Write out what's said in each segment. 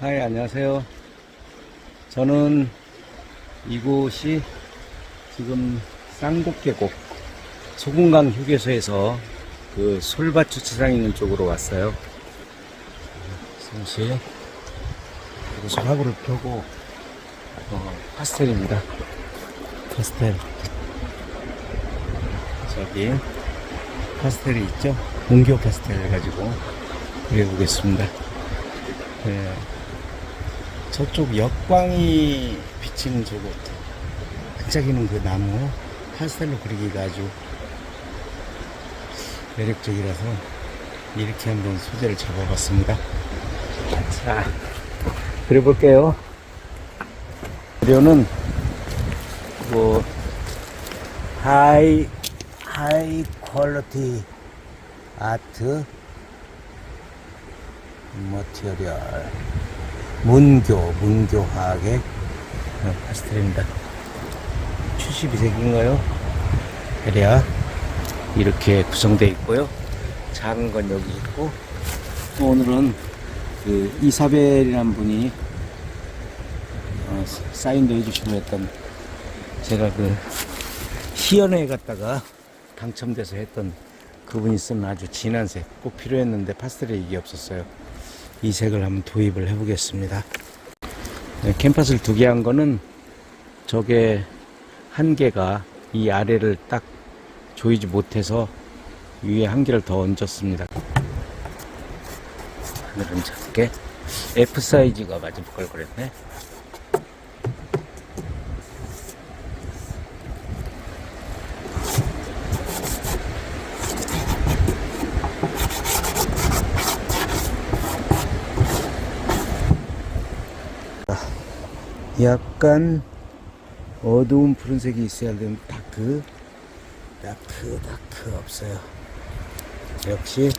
하이, 안녕하세요. 저는 이곳이 지금 쌍곡계곡 소금강 휴게소에서 그 솔밭 주차장 있는 쪽으로 왔어요. 잠시 그리고 소나무를 펴고 어, 파스텔입니다. 파스텔. 저기 파스텔이 있죠? 문교 파스텔 해가지고 그려보겠습니다. 네. 저쪽 역광이 비치는 저곳 반짝이는 그 나무 파스텔로 그리기가 아주 매력적이라서 이렇게 한번 소재를 잡아봤습니다. 자, 그려볼게요. 그려는 뭐 하이 하이 퀄리티 아트 머티리얼 문교 문교화학의 어, 파스텔입니다 72색인가요? 대략 이렇게 구성되어 있고요 작은 건 여기 있고 또 오늘은 그 이사벨이라는 분이 어, 사인도 해주시고 했던 제가 그 희연회 갔다가 당첨돼서 했던 그분이 쓴 아주 진한 색 꼭 필요했는데 파스텔에 이게 없었어요. 이 색을 한번 도입을 해 보겠습니다. 네, 캔버스를 두개 한 거는 저게 한 개가 이 아래를 딱 조이지 못해서 위에 한 개를 더 얹었습니다. 하늘은 작게 F 사이즈가 맞을 걸 그랬네. 약간 어두운 푸른색이 있어야 되는 다크. 다크 다크 없어요. 역시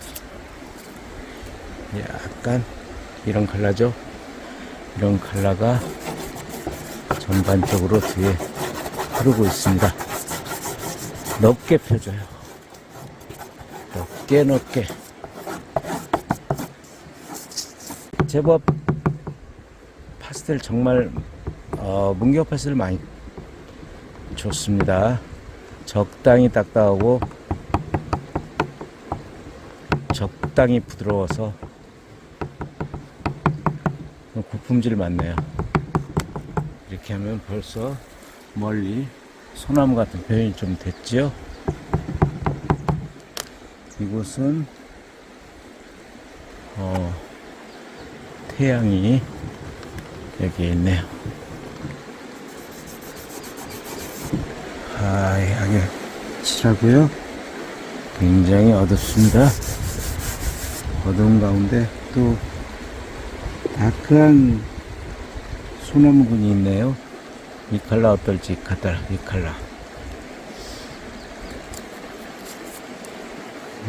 약간 이런 컬러죠? 이런 컬러가 전반적으로 뒤에 흐르고 있습니다. 넓게 펴줘요. 넓게 넓게. 제법 파스텔 정말 어, 문교 파스텔 많이 좋습니다. 적당히 딱딱하고 적당히 부드러워서 고품질 많네요. 이렇게 하면 벌써 멀리 소나무 같은 표현이 좀 됐지요. 이곳은 어, 태양이 여기 있네요. 하얗게 칠하고요. 굉장히 어둡습니다. 어두운 가운데 또 다크한 소나무군이 있네요. 이 컬러 어떨지 갖다 이.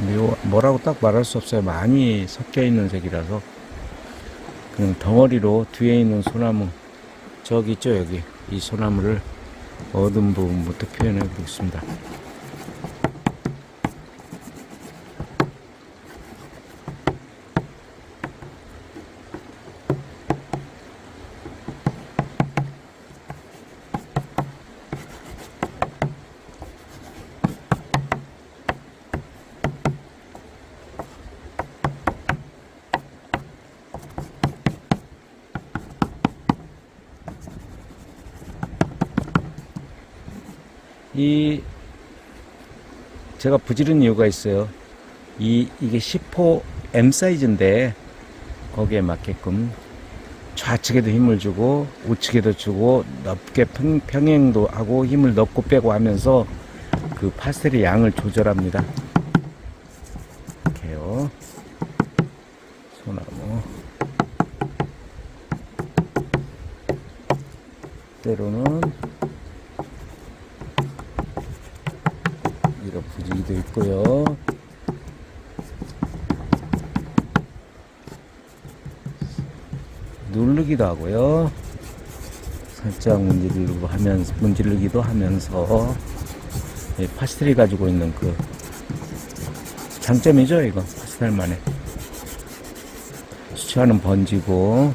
묘- 뭐라고 딱 말할 수 없어요. 많이 섞여 있는 색이라서 그냥 덩어리로 뒤에 있는 소나무 저기 있죠 여기 이 소나무를 어두운 부분부터 표현해 보겠습니다. 이 제가 부지런 이유가 있어요. 이 이게 10호 M 사이즈인데 거기에 맞게끔 좌측에도 힘을 주고 우측에도 주고 넓게 평, 평행도 하고 힘을 넣고 빼고 하면서 그 파스텔의 양을 조절합니다. 이렇게요. 소나무. 때로는 이런 분위기도 있고요. 누르기도 하고요. 살짝 문지르고 하면서 문지르기도 하면서 이 파스텔이 가지고 있는 그 장점이죠, 이거 파스텔만의 수채화는 번지고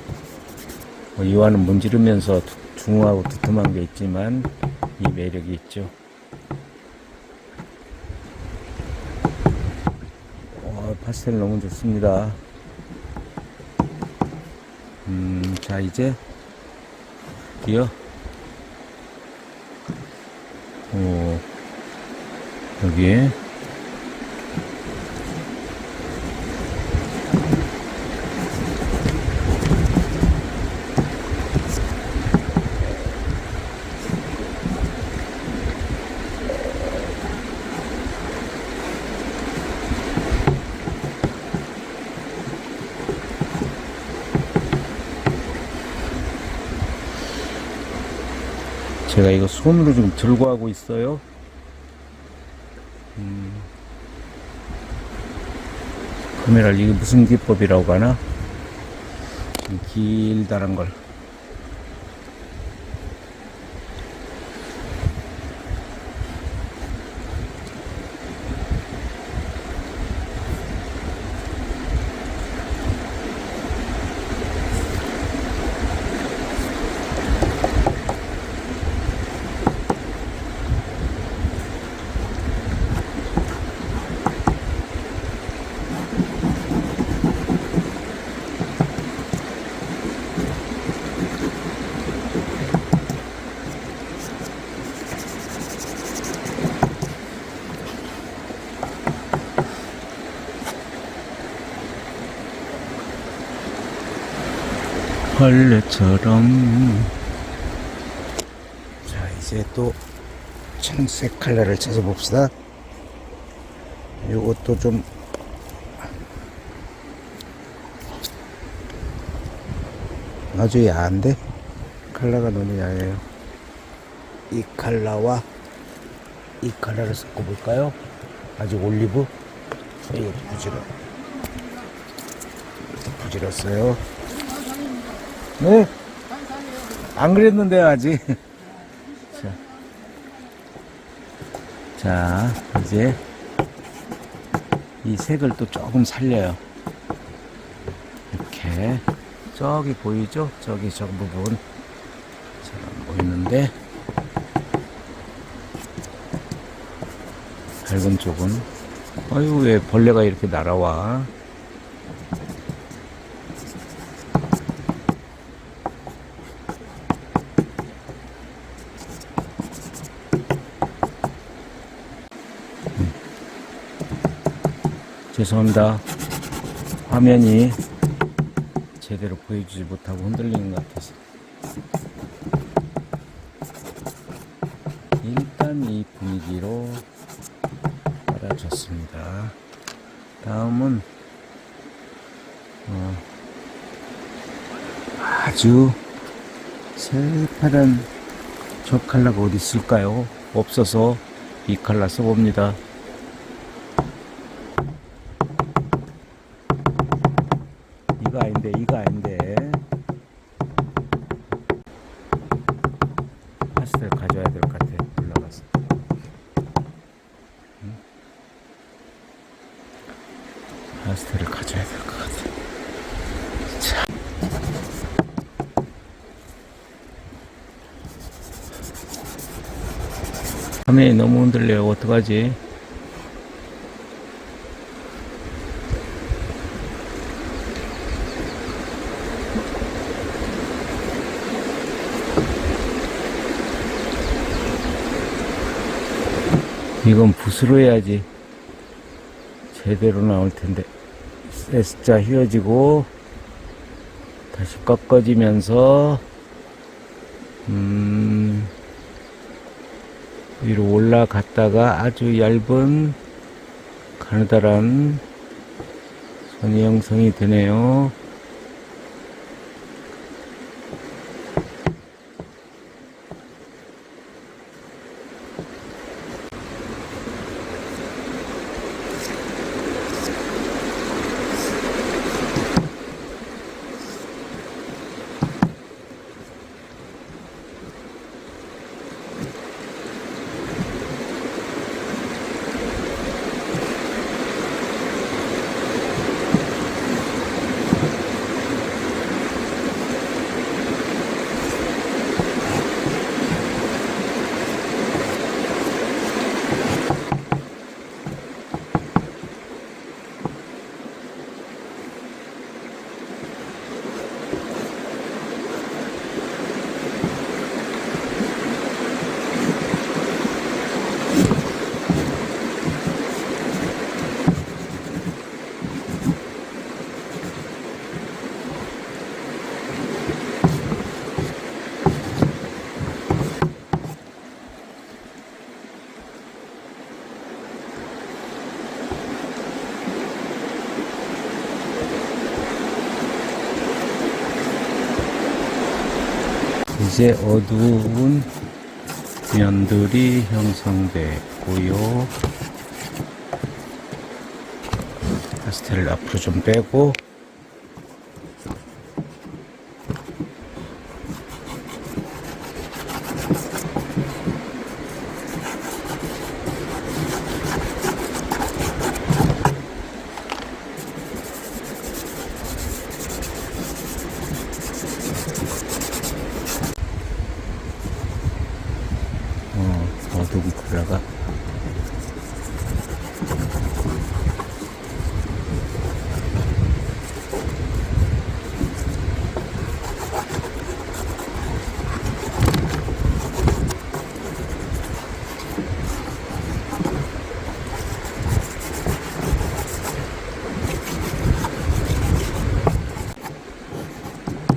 뭐 이와는 문지르면서 두- 중후하고 두툼한 게 있지만 이 매력이 있죠. 어, 파스텔 너무 좋습니다. 음, 자 이제 드디어. 오, 여기에 제가 이거 손으로 좀 들고 하고 있어요. 음, 카메라를 이게 무슨 기법이라고 하나? 좀 길다란 걸. 벌레처럼. 자, 이제 또 청색 컬러를 찾아 봅시다. 요것도 좀 아주 야한데 컬러가 너무 야해요. 이 컬러와 이 컬러를 섞어볼까요? 아주 올리브 이것도 부지러 부질었어요. 네. 안 그랬는데요, 아직. 자. 자, 이제 이 색을 또 조금 살려요. 이렇게. 저기 보이죠? 저기 저 부분. 잘안 보이는데. 밝은 쪽은. 아유, 왜 벌레가 이렇게 날아와. 죄송합니다. 화면이 제대로 보여주지 못하고 흔들리는 것 같아서. 일단 이 분위기로 깔아줬습니다. 다음은 어, 아주 새파란 저 컬러가 어디 있을까요? 없어서 이 컬러 써봅니다. 이거 아닌데 이거 아닌데 파스텔 가져와야 될 것 같아 올라가서 응? 파스텔을 가져야 될 것 같아 자. 화면이 너무 흔들려요. 어떡하지? 이건 붓으로 해야지. 제대로 나올 텐데. S자 휘어지고 다시 꺾어지면서 음 위로 올라갔다가 아주 얇은 가느다란 선이 형성이 되네요. 이제 어두운 면들이 형성됐고요. 파스텔을 앞으로 좀 빼고 어, 어두운 컬러가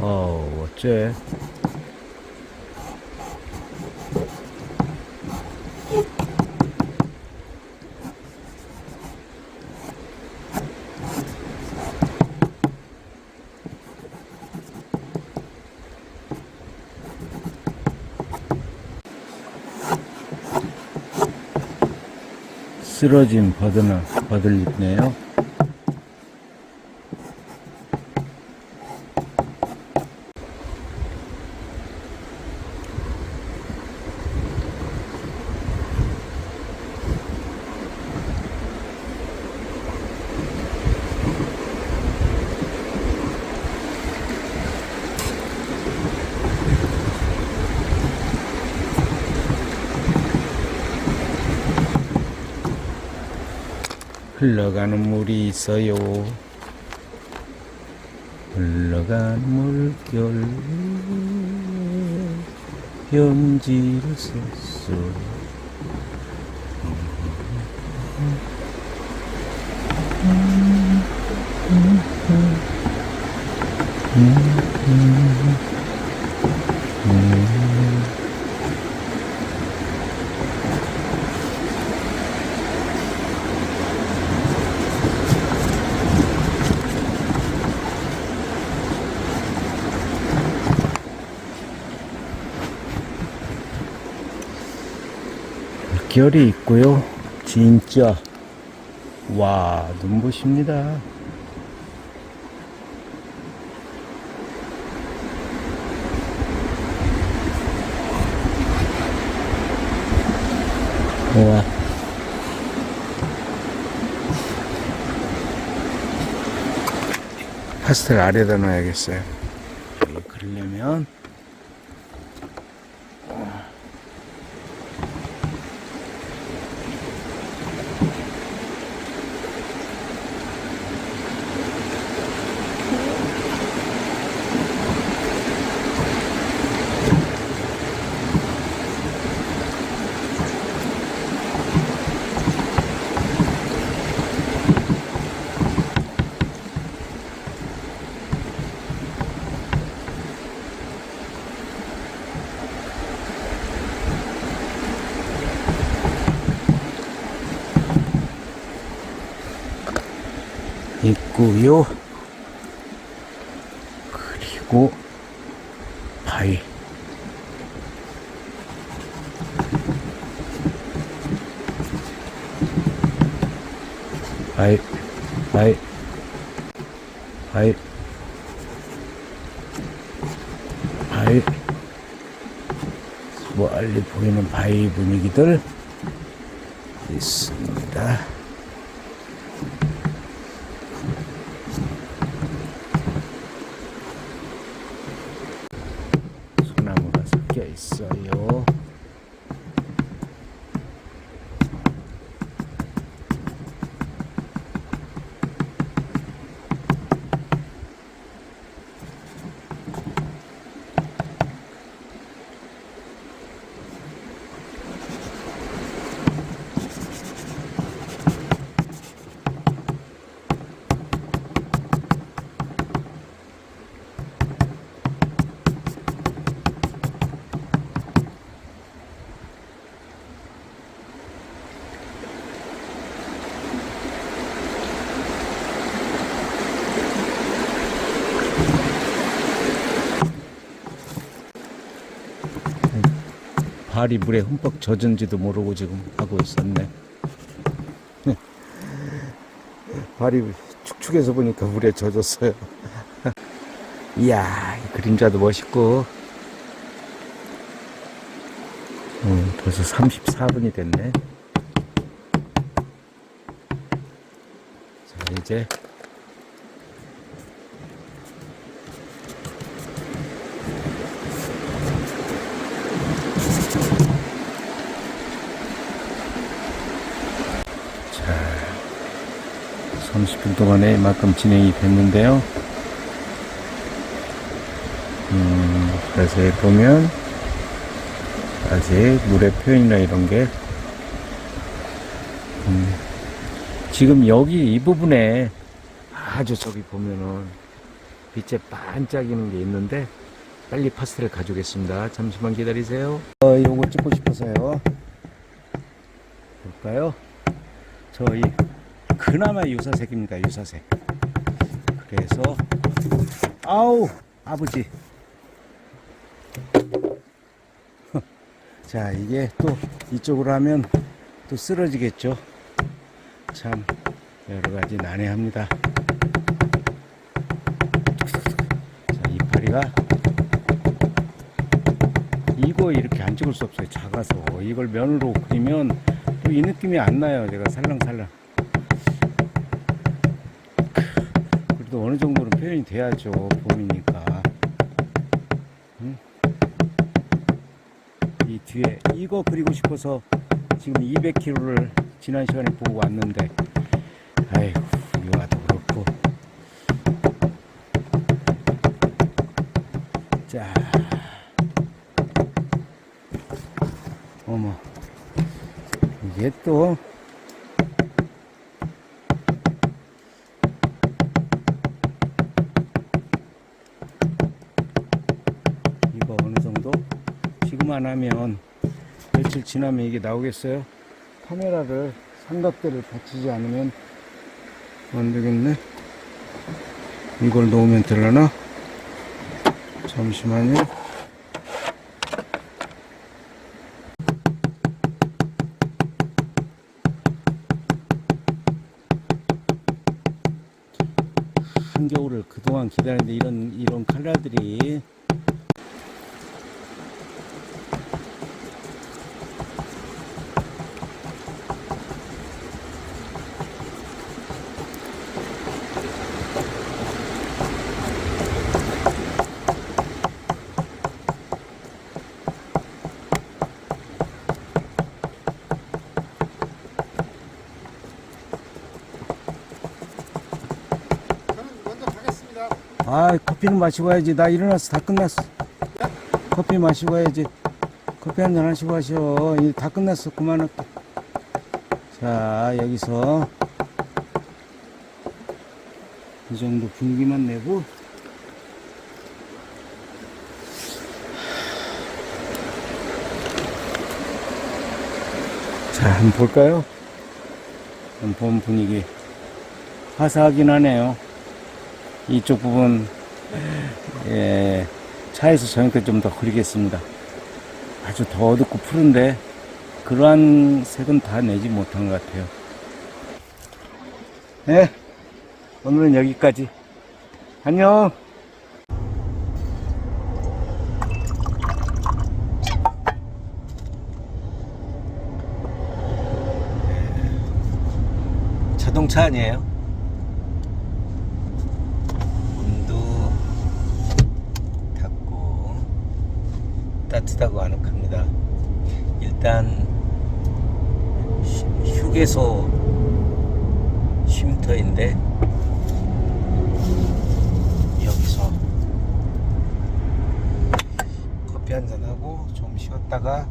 어, 어째? 쓰러진 버드나 버들잎네요. 흘러가는 물이 있어요. 흘러가는 물결 편지를 썼어. 물 결이 있고요. 진짜 와 눈부십니다. 와. 파스텔 아래다 놔야겠어요. 그러려면 있고요. 그리고 바위. 바위, 바위, 바위, 바위. 멀리 보이는 바위 분위기들 있습니다. 발이 물에 흠뻑 젖은지도 모르고 지금 하고 있었네. 발이 축축해서 보니까 물에 젖었어요. 이야, 이 그림자도 멋있고. 음, 벌써 34분이 됐네. 자, 이제 자, 30분 동안에 이만큼 진행이 됐는데요. 음, 자세히 보면 아직 물의 표현이나 이런 게 음, 지금 여기 이 부분에 아주 저기 보면은 빛에 반짝이는 게 있는데 빨리 파스텔 가져오겠습니다. 잠시만 기다리세요. 어, 요거 찍고 싶어서요. 볼까요? 저희 그나마 유사색입니다. 유사색. 그래서 아우 아버지. 자 이게 또 이쪽으로 하면 또 쓰러지겠죠. 참 여러 가지 난해합니다. 자 이파리가 이거 이렇게 안 찍을 수 없어요. 작아서 이걸 면으로 그리면 또 이 느낌이 안 나요. 제가 살랑살랑. 그래도 어느 정도는 표현이 돼야죠. 봄이니까. 응? 이 뒤에 이거 그리고 싶어서 지금 200km를 지난 시간에 보고 왔는데, 아이고, 이와도 그렇고. 자. 어머. 이게 또 안 하면 며칠 지나면 이게 나오겠어요? 카메라를 삼각대를 받치지 않으면 안 되겠네. 이걸 놓으면 되려나? 잠시만요. 한겨울을 그동안 기다렸는데 이런 이런 칼라들이 저는 먼저 가겠습니다. 아 커피는 마시고 가야지. 나 일어났어 다 끝났어. 커피 마시고 가야지. 커피 한 잔 하시고 하셔 이제 다 끝났어. 그만할게. 자 여기서 이 정도 분위기만 내고. 자 한번 볼까요? 한번 봄 분위기 화사하긴 하네요 이쪽 부분 예, 차에서 저녁때 좀 더 그리겠습니다. 아주 더 어둡고 푸른데 그러한 색은 다 내지 못한 것 같아요. 네, 오늘은 여기까지. 안녕. 자동차 아니에요? 문도 닫고 따뜻하고 아늑합니다. 일단 휴- 휴게소 쉼터인데 여기서 커피 한 잔 하고 좀 쉬었다가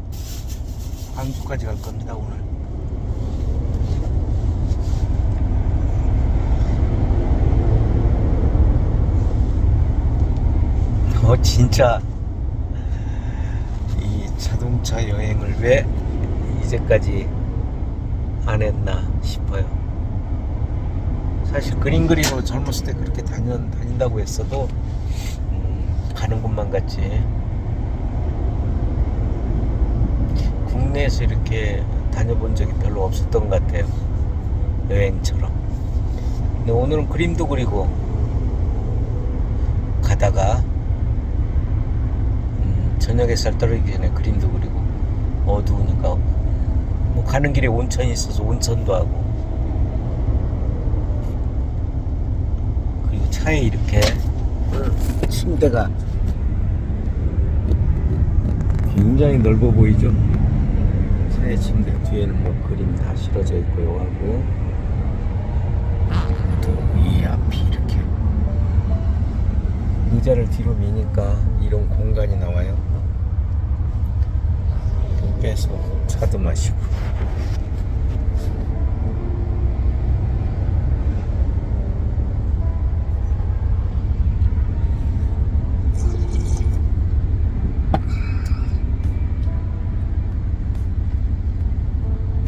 광주까지 갈 겁니다 오늘. 어 진짜 이 자동차 여행을 왜 이제까지 안 했나 싶어요. 사실 그림 그리러 젊었을 때 그렇게 다녀, 다닌다고 했어도 음, 가는 곳만 같지 국내에서 이렇게 다녀본 적이 별로 없었던 것 같아요. 여행처럼. 근데 오늘은 그림도 그리고 가다가 음, 저녁 햇살 떨어지기 전에 그림도 그리고 어두우니까 뭐 가는 길에 온천이 있어서 온천도 하고 그리고 차에 이렇게 침대가 굉장히 넓어 보이죠? 차에 침대 뒤에는 뭐 그림 다 실어져 있고요 하고 또이 앞이 이렇게 의자를 뒤로 미니까 이런 공간이 나와요 또 빼서 차도 마시고.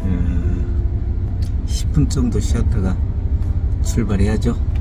음, 10분 정도 쉬었다가 출발해야죠